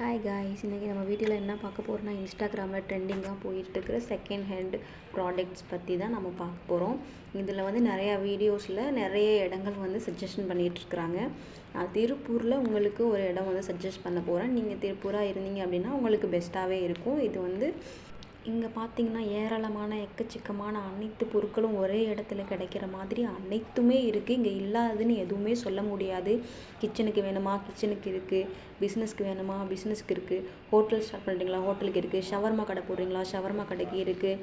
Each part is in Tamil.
ஹாய் காய்ஸ் இன்றைக்கி நம்ம வீட்டில் என்ன பார்க்க போகிறோம்னா இன்ஸ்டாகிராமில் ட்ரெண்டிங்காக போயிட்டுருக்கிற செகண்ட் ஹேண்ட் ப்ராடக்ட்ஸ் பற்றி தான் நம்ம பார்க்க போகிறோம் இதில் வந்து நிறையா வீடியோஸில் நிறைய இடங்கள் வந்து சஜஷன் பண்ணிகிட்ருக்குறாங்க நான் திருப்பூரில் உங்களுக்கு ஒரு இடம் வந்து சஜஸ்ட் பண்ண போகிறேன் நீங்கள் திருப்பூராக இருந்தீங்க அப்படின்னா உங்களுக்கு பெஸ்ட்டாகவே இருக்கும். இது வந்து இங்கே பார்த்தீங்கன்னா ஏராளமான எக்கச்சக்கமான அனைத்து பொருட்களும் ஒரே இடத்துல கிடைக்கிற மாதிரி அனைத்துமே இருக்குது இங்கே இல்லாததுன்னு எதுவுமே சொல்ல முடியாது. கிச்சனுக்கு வேணுமா? கிச்சனுக்கு இருக்குது பிஸ்னஸ்க்கு வேணுமா? பிஸ்னஸ்க்கு இருக்குது ஹோட்டல் ஸ்டார்ட் பண்ணுறீங்களா ஹோட்டலுக்கு இருக்குது ஷவர்மா கடை போடுறீங்களா? ஷவர்மா கடைக்கு இருக்குது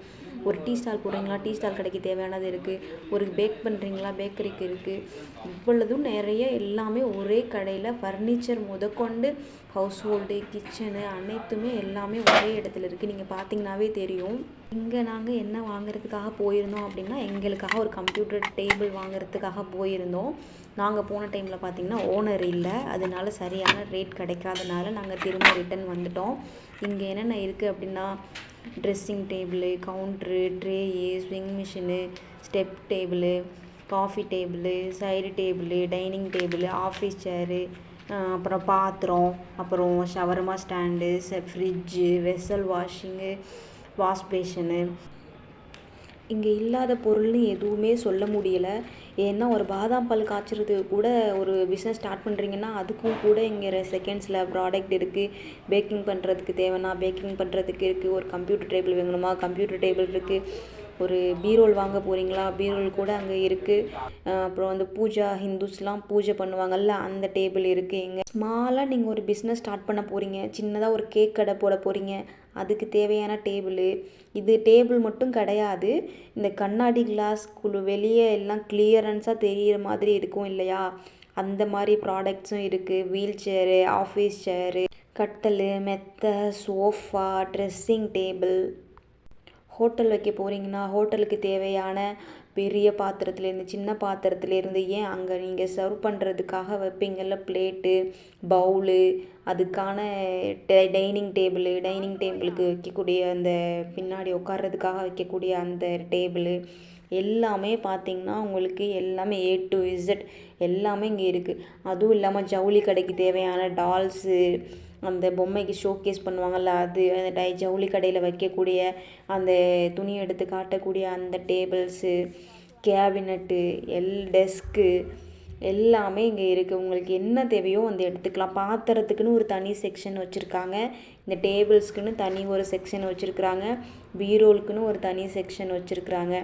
ஒரு டீ ஸ்டால் போடுறீங்களா? டீ ஸ்டால் கடைக்கு தேவையானது இருக்குது ஒரு பேக் பண்ணுறீங்களா பேக்கரிக்கு இருக்குது இவ்வளதும் நிறைய எல்லாமே ஒரே கடையில் ஃபர்னிச்சர் முதற்கொண்டு ஹவுஸ் ஹோல்டு கிச்சனு அனைத்துமே எல்லாமே ஒரே இடத்துல இருக்குது நீங்கள் பார்த்தீங்கன்னாவே தெரியும். இங்கே நாங்கள் என்ன வாங்குறதுக்காக போயிருந்தோம் அப்படின்னா எங்களுக்காக ஒரு கம்ப்யூட்டர் டேபிள் வாங்குறதுக்காக போயிருந்தோம். நாங்கள் போன டைமில் பார்த்தீங்கன்னா ஓனர் இல்லை. அதனால சரியான ரேட் கிடைக்காதனால நாங்கள் திரும்ப ரிட்டன் வந்துட்டோம். இங்கே என்னென்ன இருக்குது அப்படின்னா dressing table counter tray swing machine step table coffee table side table dining table office chair அப்புறம் பாத்திரம் அப்புறம் shawarma stand fridge vessel washing wash basin. இங்கே இல்லாத பொருள்னு எதுவுமே சொல்ல முடியலை. ஏன்னா ஒரு பாதாம் பால் காய்ச்சறது கூட ஒரு பிஸ்னஸ் ஸ்டார்ட் பண்ணுறீங்கன்னா அதுக்கும் கூட இங்கே செகண்ட்ஸில் ப்ராடக்ட் இருக்குது பேக்கிங் பண்ணுறதுக்கு தேவைன்னா பேக்கிங் பண்ணுறதுக்கு இருக்குது ஒரு கம்ப்யூட்டர் டேபிள் வேணுமா? கம்ப்யூட்டர் டேபிள் இருக்குது ஒரு பீரோல் வாங்க போகிறீங்களா பீரோல் கூட அங்கே இருக்குது அப்புறம் வந்து பூஜா ஹிந்துஸ்லாம் பூஜை பண்ணுவாங்கல்ல அந்த டேபிள் இருக்குது இங்கே. ஸ்மாலாக நீங்கள் ஒரு பிஸ்னஸ் ஸ்டார்ட் பண்ண போகிறீங்க சின்னதாக ஒரு கேக் கடை போட போகிறீங்க அதுக்கு தேவையான டேபிளு. இது டேபிள் மட்டும் கிடையாது. இந்த கண்ணாடி கிளாஸ் குழு வெளியே எல்லாம் கிளியரன்ஸாக தெரிகிற மாதிரி இருக்கும் இல்லையா? அந்த மாதிரி ப்ராடக்ட்ஸும் இருக்குது வீல் சேரு ஆஃபீஸ் சேரு கட்டல் மெத்தை சோஃபா ட்ரெஸ்ஸிங் டேபிள் ஹோட்டல் வைக்க போகிறீங்கன்னா ஹோட்டலுக்கு தேவையான பெரிய பாத்திரத்துலேருந்து சின்ன பாத்திரத்துலேருந்து ஏன் அங்கே நீங்கள் சர்வ் பண்ணுறதுக்காக வைப்பீங்கள்ல பிளேட்டு பவுலு அதுக்கான டை டைனிங் டேபிளு டைனிங் டேபிளுக்கு வைக்கக்கூடிய அந்த பின்னாடி உட்கார்றதுக்காக வைக்கக்கூடிய அந்த டேபிளு எல்லாமே பார்த்திங்கன்னா உங்களுக்கு எல்லாமே ஏ டு இசட் எல்லாமே இங்கே இருக்குது அதுவும் இல்லாமல் ஜவுளி கடைக்கு தேவையான டால்ஸு அந்த பொம்மைக்கு ஷோகேஸ் பண்ணுவாங்கள்ல அது அந்த டை ஜவுளி கடையில் வைக்கக்கூடிய அந்த துணி எடுத்து காட்டக்கூடிய அந்த டேபிள்ஸு கேபினட்டு எல் டெஸ்க்கு எல்லாமே இங்கே இருக்குது உங்களுக்கு என்ன தேவையோ வந்து எடுத்துக்கலாம். பாத்திரத்துக்குன்னு ஒரு தனி செக்ஷன் வச்சுருக்காங்க. இந்த டேபிள்ஸ்க்குன்னு தனி ஒரு செக்ஷன் வச்சுருக்குறாங்க. பீரோலுக்குன்னு ஒரு தனி செக்ஷன் வச்சுருக்குறாங்க.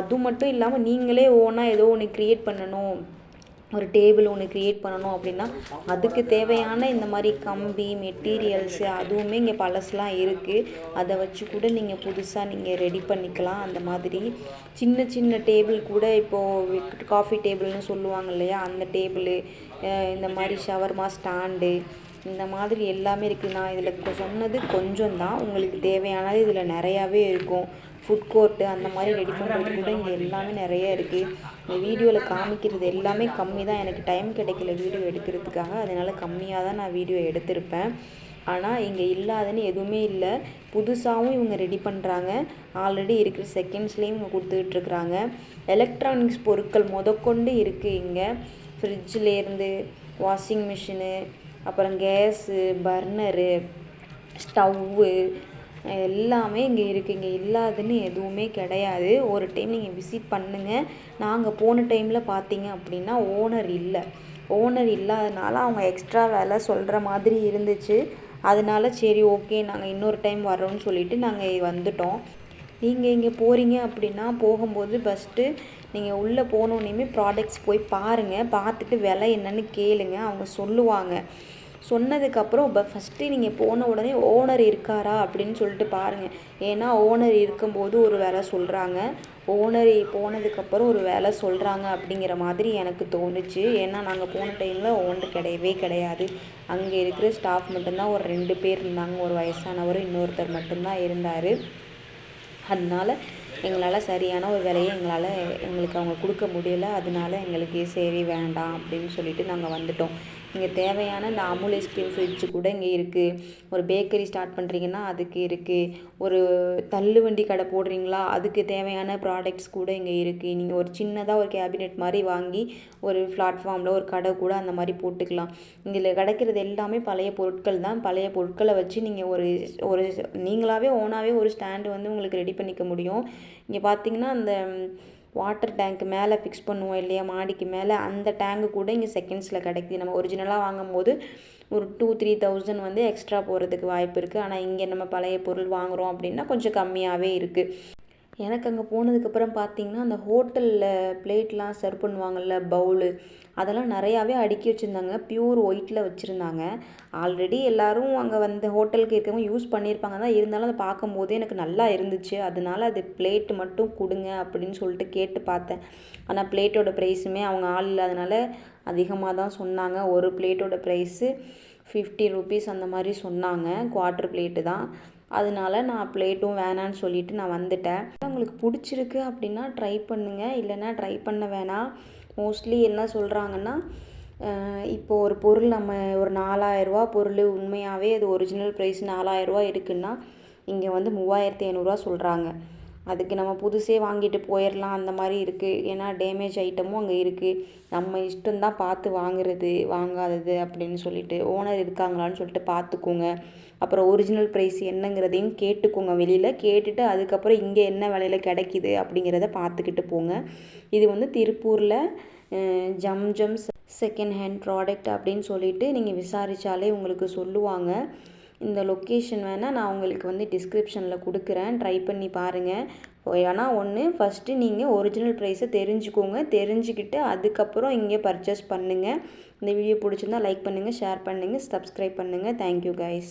அது மட்டும் இல்லாமல் நீங்களே ஓனாக ஏதோ ஒன்று க்ரியேட் பண்ணணும். ஒரு டேபிள் ஒன்று க்ரியேட் பண்ணணும் அப்படின்னா அதுக்கு தேவையான இந்த மாதிரி கம்பி மெட்டீரியல்ஸு அதுவுமே இங்கே பழசுலாம் இருக்குது அதை வச்சு கூட நீங்கள் புதுசாக நீங்கள் ரெடி பண்ணிக்கலாம். அந்த மாதிரி சின்ன சின்ன டேபிள் கூட இப்போது காஃபி டேபிள்னு சொல்லுவாங்க இல்லையா? அந்த டேபிளு இந்த மாதிரி ஷவர்மா ஸ்டாண்டு இந்த மாதிரி எல்லாமே இருக்குது நான் இதில் சொன்னது கொஞ்சம் தான் உங்களுக்கு தேவையானது இதில் நிறையாவே இருக்கும். ஃபுட் கோர்ட்டு அந்த மாதிரி ரெடி பண்ணுறது கூட இங்கே எல்லாமே நிறைய இருக்குது இந்த வீடியோவில் காமிக்கிறது எல்லாமே கம்மி தான். எனக்கு டைம் கிடைக்கல வீடியோ எடுக்கிறதுக்காக. அதனால் கம்மியாக தான் நான் வீடியோ எடுத்திருப்பேன். ஆனால் இங்கே இல்லாதன்னு எதுவுமே இல்லை. புதுசாகவும் இவங்க ரெடி பண்ணுறாங்க ஆல்ரெடி இருக்கிற செகண்ட்ஸ்லேயும் இவங்க கொடுத்துக்கிட்டுருக்குறாங்க எலக்ட்ரானிக்ஸ் பொருட்கள் முதற்கொண்டு இருக்குது இங்கே. ஃப்ரிட்ஜிலேருந்து வாஷிங் மிஷினு அப்புறம் கேஸு பர்னரு ஸ்டவ்வு எல்லாமே இங்கே இருக்குது இங்கே இல்லாதுன்னு எதுவுமே கிடையாது. ஒரு டைம் நீங்கள் விசிட் பண்ணுங்கள் நாங்கள் போன டைமில் பார்த்தீங்க அப்படின்னா ஓனர் இல்லை. ஓனர் இல்லாதனால அவங்க எக்ஸ்ட்ரா வேலை சொல்கிற மாதிரி இருந்துச்சு. அதனால சரி ஓகே நாங்கள் இன்னொரு டைம் வரோன்னு சொல்லிவிட்டு நாங்கள் வந்துட்டோம். நீங்கள் இங்கே போகிறீங்க அப்படின்னா போகும்போது ஃபஸ்ட்டு நீங்கள் உள்ளே போனோன்னே ப்ராடக்ட்ஸ் போய் பாருங்கள் பார்த்துட்டு விலை என்னென்னு கேளுங்க. அவங்க சொல்லுவாங்க. சொன்னதுக்கப்புறம் இப்போ ஃபஸ்ட்டு நீங்கள் போன உடனே ஓனர் இருக்காரா? அப்படின்னு சொல்லிட்டு பாருங்கள் ஏன்னா ஓனர் இருக்கும்போது ஒரு வேலை சொல்கிறாங்க ஓனர் போனதுக்கப்புறம் ஒரு வேலை சொல்கிறாங்க அப்படிங்கிற மாதிரி எனக்கு தோணுச்சு. ஏன்னா நாங்கள் போன டைமில் ஓனர் கிடையவே கிடையாது. அங்கே இருக்கிற ஸ்டாஃப் மட்டும்தான் ஒரு ரெண்டு பேர் இருந்தாங்க. ஒரு வயசானவர் இன்னொருத்தர் மட்டும்தான் இருந்தார். அதனால எங்களால் சரியான ஒரு விலையை எங்களால் எங்களுக்கு அவங்க கொடுக்க முடியல. அதனால எங்களுக்கு சரி வேண்டாம் அப்படின்னு சொல்லிட்டு நாங்கள் வந்துட்டோம். இங்கே தேவையான இந்த அமுல் ஐஸ்கிரீம் ஃப்ரிட்ஜ் கூட இங்கே இருக்குது ஒரு பேக்கரி ஸ்டார்ட் பண்ணுறீங்கன்னா அதுக்கு இருக்குது ஒரு தள்ளுவண்டி கடை போடுறீங்களா அதுக்கு தேவையான ப்ராடக்ட்ஸ் கூட இங்கே இருக்குது நீங்கள் ஒரு சின்னதாக ஒரு கேபினெட் மாதிரி வாங்கி ஒரு பிளாட்ஃபார்மில் ஒரு கடை கூட அந்த மாதிரி போட்டுக்கலாம். இதில் கிடைக்கிறது எல்லாமே பழைய பொருட்கள் தான். பழைய பொருட்களை வச்சு நீங்கள் ஒரு ஒரு நீங்களாகவே ஓனாகவே ஒரு ஸ்டாண்டு வந்து உங்களுக்கு ரெடி பண்ணிக்க முடியும். இங்கே பார்த்தீங்கன்னா அந்த வாட்டர் டேங்க் மேலே ஃபிக்ஸ் பண்ணுவோம் இல்லையா மாடிக்கு மேலே அந்த டேங்கு கூட இங்கே செகண்ட்ஸில் கிடைக்குது. நம்ம ஒரிஜினலாக வாங்கும்போது ஒரு டூ த்ரீ தௌசண்ட் வந்து எக்ஸ்ட்ரா போகிறதுக்கு வாய்ப்பு இருக்குது ஆனால் இங்கே நம்ம பழைய பொருள் வாங்குகிறோம் அப்படின்னா கொஞ்சம் கம்மியாகவே இருக்குது எனக்கு அங்கே போனதுக்கப்புறம் பார்த்தீங்கன்னா அந்த ஹோட்டலில் பிளேட்லாம் சர்வ் பண்ணுவாங்கள்ல பவுலு அதெல்லாம் நிறையாவே அடுக்கி வச்சுருந்தாங்க. ப்யூர் ஒயிட்டில் வச்சுருந்தாங்க. ஆல்ரெடி எல்லோரும் அங்கே வந்து ஹோட்டலுக்கு இருக்கவங்க யூஸ் பண்ணியிருப்பாங்க தான். இருந்தாலும் அதை பார்க்கும்போதே எனக்கு நல்லா இருந்துச்சு. அதனால அது பிளேட்டு மட்டும் கொடுங்க அப்படின்னு சொல்லிட்டு கேட்டு பார்த்தேன். ஆனால் பிளேட்டோட ப்ரைஸுமே அவங்க ஆள் இல்லாதனால அதிகமாக தான் சொன்னாங்க. ஒரு பிளேட்டோட ப்ரைஸு ஃபிஃப்டி ருபீஸ் அந்த மாதிரி சொன்னாங்க. குவார்ட்ரு பிளேட்டு தான். அதனால நான் பிளேட்டும் வேணான்னு சொல்லிவிட்டு நான் வந்துட்டேன். உங்களுக்கு பிடிச்சிருக்கு அப்படின்னா ட்ரை பண்ணுங்கள் இல்லைன்னா ட்ரை பண்ண வேணாம். மோஸ்ட்லி என்ன சொல்கிறாங்கன்னா இப்போது ஒரு பொருள் நம்ம ஒரு நாலாயிரரூவா பொருள் உண்மையாகவே அது ஒரிஜினல் ப்ரைஸ் நாலாயிரரூவா இருக்குன்னா இங்கே வந்து மூவாயிரத்தி ஐநூறுரூவா சொல்கிறாங்க அதுக்கு நம்ம புதுசே வாங்கிட்டு போயிடலாம் அந்த மாதிரி இருக்குது ஏன்னா டேமேஜ் ஐட்டமும் அங்கே இருக்குது நம்ம இஷ்டம்தான் பார்த்து வாங்குறது வாங்காதது அப்படின்னு சொல்லிட்டு ஓனர் இருக்காங்களான்னு சொல்லிட்டு பார்த்துக்கோங்க. அப்புறம் ஒரிஜினல் ப்ரைஸ் என்னங்கிறதையும் கேட்டுக்கோங்க வெளியில். கேட்டுட்டு அதுக்கப்புறம் இங்கே என்ன விலையில் கிடைக்கிது அப்படிங்கிறத பார்த்துக்கிட்டு போங்க. இது வந்து திருப்பூரில் ஜம் ஜம்ஸ் செகண்ட் ஹேண்ட் ப்ராடக்ட் அப்படின்னு சொல்லிட்டு நீங்கள் விசாரித்தாலே உங்களுக்கு சொல்லுவாங்க. இந்த லொக்கேஷன் வேணால் நான் உங்களுக்கு வந்து டிஸ்கிரிப்ஷனில் கொடுக்குறேன். ட்ரை பண்ணி பாருங்கள் ஏன்னா ஒன்று ஃபஸ்ட்டு நீங்கள் ஒரிஜினல் ப்ரைஸை தெரிஞ்சுக்கோங்க. தெரிஞ்சுக்கிட்டு அதுக்கப்புறம் இங்கே பர்ச்சேஸ் பண்ணுங்கள் இந்த வீடியோ பிடிச்சிருந்தா லைக் பண்ணுங்கள் ஷேர் பண்ணுங்கள் சப்ஸ்கிரைப் பண்ணுங்கள் தேங்க்யூ கைஸ்